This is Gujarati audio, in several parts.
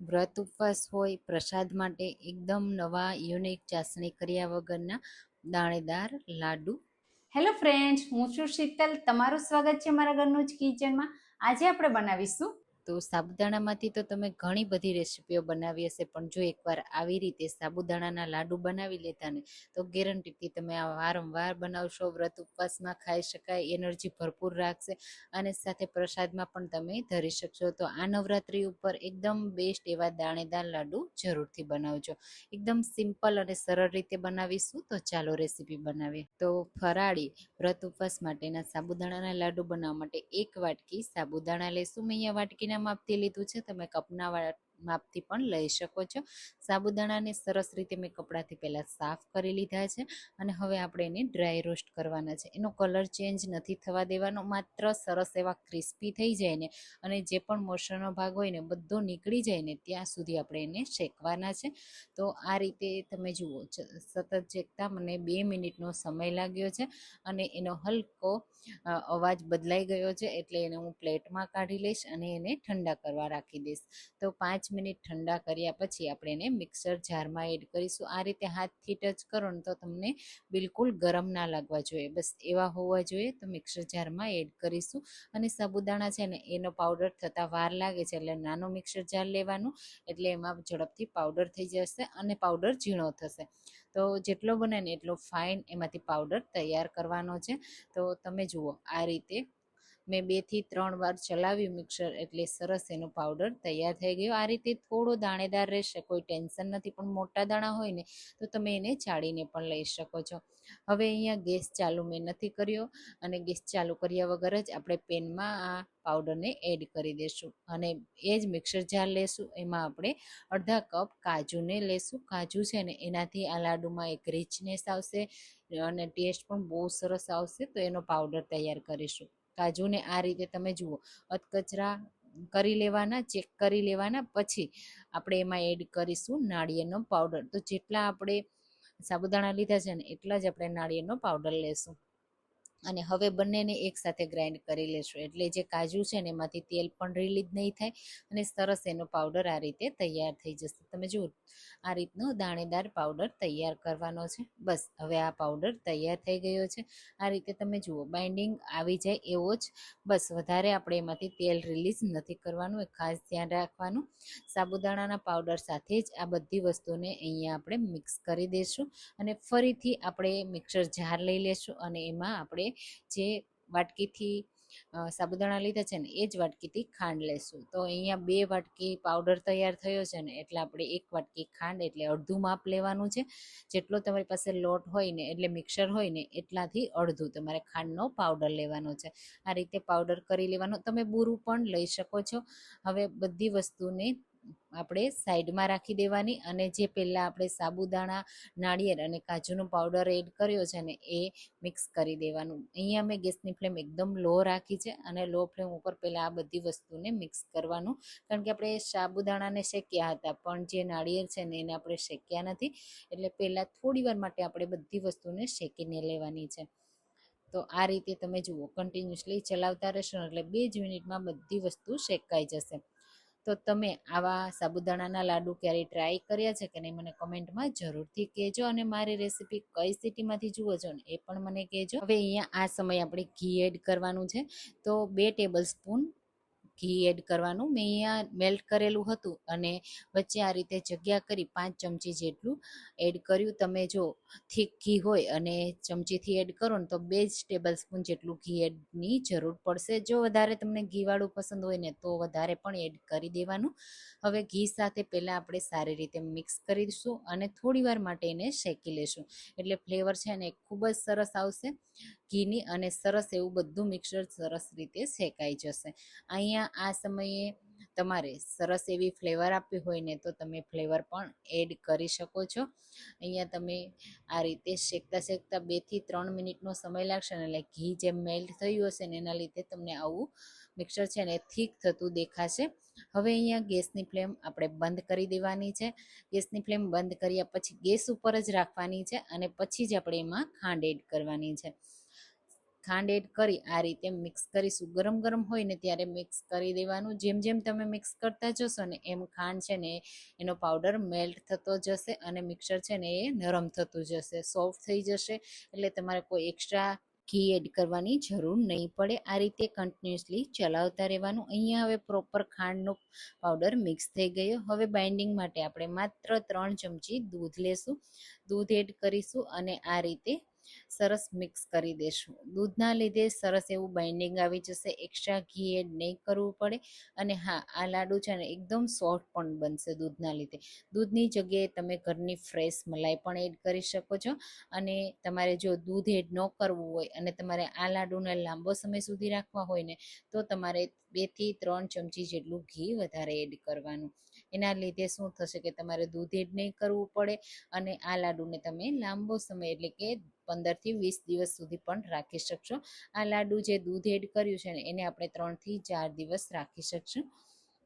વ્રત ઉપવાસ હોય, પ્રસાદ માટે એકદમ નવા યુનિક ચાસણી કર્યા વગરના દાણેદાર લાડુ. હેલો ફ્રેન્ડ્સ હું છું શીતલ. તમારું સ્વાગત છે મારા ઘરનું જ કિચનમાં આજે આપણે બનાવીશું તો સાબુદાણામાંથી તો તમે ઘણી બધી રેસીપીઓ બનાવી હશે, પણ જો એકવાર આવી રીતે સાબુદાણાના લાડુ બનાવી લેતા ને, તો ગેરંટીથી તમે આ વારંવાર બનાવશો, વ્રત ઉપવાસમાં ખાઈ શકાય, એનર્જી ભરપૂર રાખશે અને સાથે પ્રસાદમાં પણ તમે ધરી શકશો. તો આ નવરાત્રિ ઉપર એકદમ બેસ્ટ એવા દાણેદાર લાડુ જરૂરથી બનાવજો. એકદમ સિમ્પલ અને સરળ રીતે બનાવીશું, તો ચાલો રેસીપી બનાવીએ. તો ફરાળી વ્રત ઉપવાસ માટેના સાબુદાણાના લાડુ બનાવવા માટે એક વાટકી સાબુદાણા લેશું. મેં અહીંયા વાટકીના માપથી લીધું છે? તમે કપના વા- માપથી પણ લઈ શકો છો. સાબુદાણાને સરસ રીતે મેં કપડાથી પહેલાં સાફ કરી લીધા છે અને હવે આપણે એને ડ્રાય રોસ્ટ કરવાના છે. એનો કલર ચેન્જ નથી થવા દેવાનો, માત્ર સરસ એવા ક્રિસ્પી થઈ જાય ને અને જે પણ મોસરનો ભાગ હોય ને બધો નીકળી જાય ને ત્યાં સુધી આપણે એને શેકવાના છે. તો આ રીતે તમે જુઓ સતત શેકતા મને બે મિનિટનો સમય લાગ્યો છે અને એનો હલકો અવાજ બદલાઈ ગયો છે એટલે એને હું પ્લેટમાં કાઢી લઈશ અને એને ઠંડા કરવા રાખી દઈશ. તો પાંચ મિનિટ ઠંડા કર્યા પછી આપણે એને મિક્સર જારમાં એડ કરીશું. આ રીતે હાથથી ટચ કરો ને તો તમને બિલકુલ ગરમ ના લાગવા જોઈએ. બસ એવા હોવા જોઈએ તો મિક્સર જારમાં એડ કરીશું. અને સાબુદાણા છે ને, એનો પાવડર થતાં વાર લાગે છે એટલે નાનો મિક્સર જાર લેવાનું, એટલે એમાં ઝડપથી પાવડર થઈ જશે અને પાવડર ઝીણો થશે. તો જેટલો બને ને એટલો ફાઇન એમાંથી પાવડર તૈયાર કરવાનો છે. તો તમે જુઓ, આ રીતે મેં બેથી ત્રણ વાર ચલાવ્યું મિક્સર એટલે સરસ એનો પાવડર તૈયાર થઈ ગયો. આ રીતે થોડો દાણેદાર રહેશે, કોઈ ટેન્શન નથી, પણ મોટા દાણા હોય ને, તો તમે એને ચાળીને પણ લઈ શકો છો. હવે અહીંયા ગેસ ચાલુ મેં નથી કર્યો અને ગેસ ચાલુ કર્યા વગર જ આપણે પેનમાં આ પાવડરને એડ કરી દઈશું અને એ જ મિક્સર જાર લેશું. એમાં આપણે અડધા કપ કાજુને લેશું. કાજુ છે ને, એનાથી આ લાડુમાં એક રિચનેસ આવશે અને ટેસ્ટ પણ બહુ સરસ આવશે, તો એનો પાવડર તૈયાર કરીશું. કાજુને આ રીતે તમે જુઓ. અધકચરા કરી લેવાના, ચેક કરી લેવાના, પછી આપણે એમાં એડ કરીશું નાળિયેરનો પાવડર. તો જેટલા આપણે સાબુદાણા લીધા છે ને, એટલા જ આપણે નાળિયેરનો પાવડર લેશું. અને હવે બંનેને એકસાથે ગ્રાઇન્ડ કરી લેશું. એટલે જે કાજુ છે ને, એમાંથી તેલ પણ રિલીઝ નહીં થાય અને સરસ એનો પાવડર આ રીતે તૈયાર થઈ જશે. તમે જુઓ, આ રીતનો દાણેદાર પાવડર તૈયાર કરવાનો છે. બસ, હવે આ પાવડર તૈયાર થઈ ગયો છે. આ રીતે તમે જુઓ બાઇન્ડિંગ આવી જાય એવો જ. બસ, વધારે આપણે એમાંથી તેલ રિલીઝ નથી કરવાનું. એ ખાસ ધ્યાન રાખવાનું. સાબુદાણાના પાવડર સાથે જ આ બધી વસ્તુને અહીંયા આપણે મિક્સ કરી દઈશું અને ફરીથી આપણે મિક્સર જાર લઈ લેશું અને એમાં આપણે જે વાટકીથી સાબુદાણા લીધા છે ને, એ જ વાટકીથી ખાંડ લેશું. તો અહીંયા બે વાટકી પાવડર તૈયાર થયો છે ને, એટલે આપણે એક વાટકી ખાંડ એટલે અડધું માપ લેવાનું છે. જેટલો તમારી પાસે લોટ હોય ને, એટલે મિક્સર હોય ને, એટલાથી અડધું તમારે ખાંડનો પાવડર લેવાનો છે. આ રીતે પાવડર કરી લેવાનો. તમે બૂરું પણ લઈ શકો છો. હવે બધી વસ્તુને આપણે સાઈડમાં રાખી દેવાની અને જે પહેલાં આપણે સાબુદાણા, નાળિયેર અને કાજુનો પાવડર એડ કર્યો છે ને એ મિક્સ કરી દેવાનું. અહીંયા મેં ગેસની ફ્લેમ એકદમ લો રાખી છે અને લો ફ્લેમ ઉપર પહેલાં આ બધી વસ્તુને મિક્સ કરવાનું. કારણ કે આપણે સાબુદાણાને શેક્યા હતા, પણ જે નાળિયેર છે ને એને આપણે શેક્યા નથી, એટલે પહેલાં થોડી વાર માટે આપણે બધી વસ્તુને શેકીને લેવાની છે. તો આ રીતે તમે જુઓ કન્ટિન્યુઅસલી ચલાવતા રહેશો એટલે બે જ મિનિટમાં બધી વસ્તુ શેકાઈ જશે. તો તમે આવા સાબુદાણાના લાડુ ક્યારેય ટ્રાય કર્યા છે કે નહીં? મને કમેન્ટમાં જરૂરથી કહેજો અને મારી રેસીપી કઈ સિટીમાંથી જુઓ છો ને એ પણ મને કહેજો. હવે અહીંયા આ સમયે આપણે ઘી એડ કરવાનું છે. તો બે ટેબલ સ્પૂન ઘી એડ કરવાનું. મેં અહીંયા મેલ્ટ કરેલું હતું અને વચ્ચે આ રીતે જગ્યા કરી પાંચ ચમચી જેટલું એડ કર્યું. તમે જો થીક ઘી હોય અને ચમચીથી એડ કરો ને તો બે જ ટેબલ સ્પૂન જેટલું ઘી એડની જરૂર પડશે. જો વધારે તમને ઘીવાળું પસંદ હોય ને તો વધારે પણ એડ કરી દેવાનું. હવે ઘી સાથે પહેલાં આપણે સારી રીતે મિક્સ કરીશું અને થોડી વાર માટે એને શેકી લેશું. એટલે ફ્લેવર છે ને ખૂબ જ સરસ આવશે ઘીની અને સરસ એવું બધું મિક્સર સરસ રીતે શેકાઈ જશે. અહીંયા આ સમયે તમારે સરસ એવી ફ્લેવર આપવી હોય ને તો તમે ફ્લેવર પણ એડ કરી શકો છો. અહીંયા તમે આ રીતે શેકતા શેકતા બેથી ત્રણ મિનિટનો સમય લાગશે ને એટલે ઘી જે મેલ્ટ થયું હશે ને એના લીધે તમને આવું મિક્સર છે ને થીક થતું દેખાશે. હવે અહીંયા ગેસની ફ્લેમ આપણે બંધ કરી દેવાની છે. ગેસની ફ્લેમ બંધ કર્યા પછી ગેસ ઉપર જ રાખવાની છે અને પછી જ આપણે એમાં ખાંડ એડ કરવાની છે. ખાંડ એડ કરી આ રીતે મિક્સ કરીશું. ગરમ ગરમ હોય ને ત્યારે મિક્સ કરી દેવાનું. જેમ જેમ તમે મિક્સ કરતા જશો ને એમ ખાંડ છે ને એનો પાવડર મેલ્ટ થતો જશે અને મિક્સર છે ને એ નરમ થતું જશે. સોફ્ટ થઈ જશે એટલે તમારે કોઈ એક્સ્ટ્રા ઘી એડ કરવાની જરૂર નહીં પડે. આ રીતે કન્ટિન્યુઅસલી ચલાવતા રહેવાનું. અહીંયા હવે પ્રોપર ખાંડનો પાવડર મિક્સ થઈ ગયો. હવે બાઇન્ડિંગ માટે આપણે માત્ર ત્રણ ચમચી દૂધ લેશું. દૂધ એડ કરીશું અને આ રીતે સરસ મિક્સ કરી દેશું. દૂધના લીધે સરસ એવું બાઇન્ડિંગ આવી જશે. એક્સ્ટ્રા ઘી એડ નહીં કરવું પડે. અને હા, આ લાડુ છે ને એકદમ સોફ્ટ પણ બનશે દૂધના લીધે. દૂધની જગ્યાએ તમે ઘરની ફ્રેશ મલાઈ પણ એડ કરી શકો છો. અને તમારે જો દૂધ એડ ન કરવું હોય અને તમારે આ લાડુને લાંબો સમય સુધી રાખવા હોય ને, તો તમારે બેથી ત્રણ ચમચી જેટલું ઘી વધારે એડ કરવાનું. એના લીધે શું થશે કે તમારે દૂધ એડ નહીં કરવું પડે અને આ લાડુને તમે લાંબો સમય એટલે કે પંદરથી વીસ દિવસ સુધી પણ રાખી શકશો. આ લાડુ જે દૂધ એડ કર્યું છે ને, એને આપણે ત્રણથી ચાર દિવસ રાખી શકશું.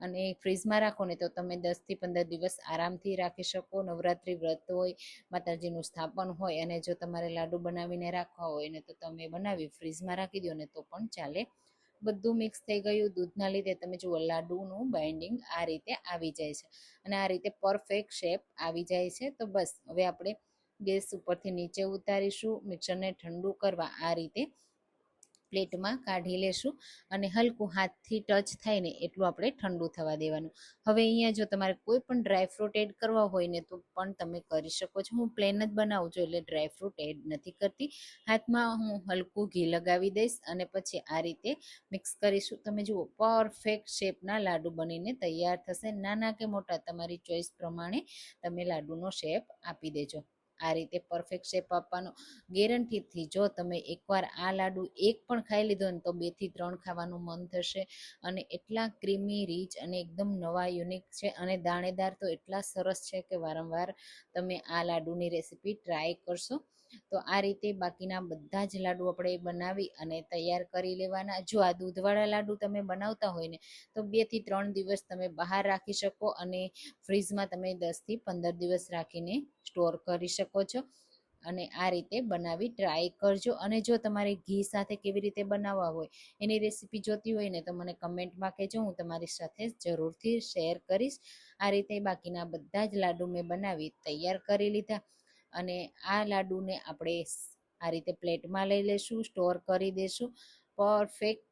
અને ફ્રીજમાં રાખો ને તો તમે દસથી પંદર દિવસ આરામથી રાખી શકો. નવરાત્રિ વ્રત હોય, માતાજીનું સ્થાપન હોય, અને જો તમારે લાડુ બનાવીને રાખવા હોય ને તો તમે બનાવી ફ્રીજમાં રાખી દો ને તો પણ ચાલે. બધું મિક્સ થઈ ગયું. દૂધના લીધે તમે જુઓ, લાડુનું બાઇન્ડિંગ આ રીતે આવી જાય છે. અને આ રીતે પરફેક્ટ શેપ આવી જાય છે. તો બસ, હવે આપણે ગેસ ઉપરથી નીચે ઉતારીશું, મિક્સરને ઠંડુ કરવા આ રીતે પ્લેટમાં કાઢી લેશું અને હલકું હાથથી ટચ થાય ને એટલું આપણે ઠંડુ થવા દેવાનું. હવે અહીંયા જો તમારે કોઈ પણ ડ્રાયફ્રૂટ એડ કરવા હોય ને તો પણ તમે કરી શકો છો. હું પ્લેન જ બનાવું છું એટલે ડ્રાયફ્રૂટ એડ નથી કરતી. હાથમાં હું હલકું ઘી લગાવી દઈશ અને પછી આ રીતે મિક્સ કરીશું. તમે જુઓ, પરફેક્ટ શેપના લાડુ બનીને તૈયાર થશે. નાના કે મોટા, તમારી ચોઈસ પ્રમાણે તમે લાડુનો શેપ આપી દેજો. આ રીતે પરફેક્ટ શેપ આપવાનો ગેરંટીથી જો તમે એકવાર આ લાડુ એક પણ ખાઈ લીધો ને તો બેથી ત્રણ ખાવાનું મન થશે. અને એટલા ક્રીમી રીચ અને એકદમ નવા યુનિક છે અને દાણેદાર તો એટલા સરસ છે કે વારંવાર તમે આ લાડુની રેસીપી ટ્રાય કરશો. તો આ રીતે બાકીના બધા જ લાડુ આપણે બનાવી અને તૈયાર કરી લેવાના. જો આ દૂધવાળા લાડુ તમે બનાવતા હોય ને, તો બેથી ત્રણ દિવસ તમે બહાર રાખી શકો અને ફ્રીજમાં તમે દસથી પંદર દિવસ રાખીને સ્ટોર કરી શકો છો. અને આ રીતે બનાવી ટ્રાય કરજો. અને જો તમારે ઘી સાથે કેવી રીતે બનાવવા હોય, એની રેસીપી જોતી હોય ને, તો મને કમેન્ટમાં કહેજો. હું તમારી સાથે જરૂરથી શેર કરીશ. આ રીતે બાકીના બધા જ લાડુ મેં બનાવી, તૈયાર કરી લીધા. અને આ લાડુને આપણે આ રીતે પ્લેટમાં લઈ લેશું, સ્ટોર કરી દેશું. પરફેક્ટ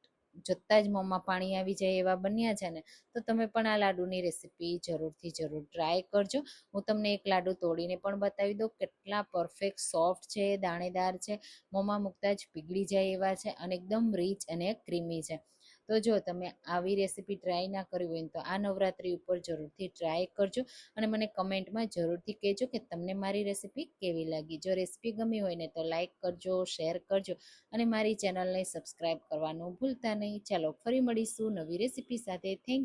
જતાં જ મોંમાં પાણી આવી જાય એવા બન્યા છે ને, તો તમે પણ આ લાડુની રેસીપી જરૂરથી જરૂર ટ્રાય કરજો. હું તમને એક લાડુ તોડીને પણ બતાવી દઉં, કેટલા પરફેક્ટ, સોફ્ટ છે, દાણેદાર છે, મોંમાં મૂકતા જ પીગળી જાય એવા છે અને એકદમ રીચ અને ક્રીમી છે. તો જો તમે આવી રેસીપી ટ્રાય ના કરી હોય તો આ નવરાત્રિ ઉપર જરૂરથી ટ્રાય કરજો અને મને કમેન્ટમાં જરૂરથી કહેજો કે તમને મારી રેસીપી કેવી લાગી. જો રેસીપી ગમી હોય ને તો લાઇક કરજો શેર કરજો અને મારી ચેનલને સબસ્ક્રાઈબ કરવાનું ભૂલતા નહીં. ચાલો ફરી મળીશું નવી રેસીપી સાથે. થેન્ક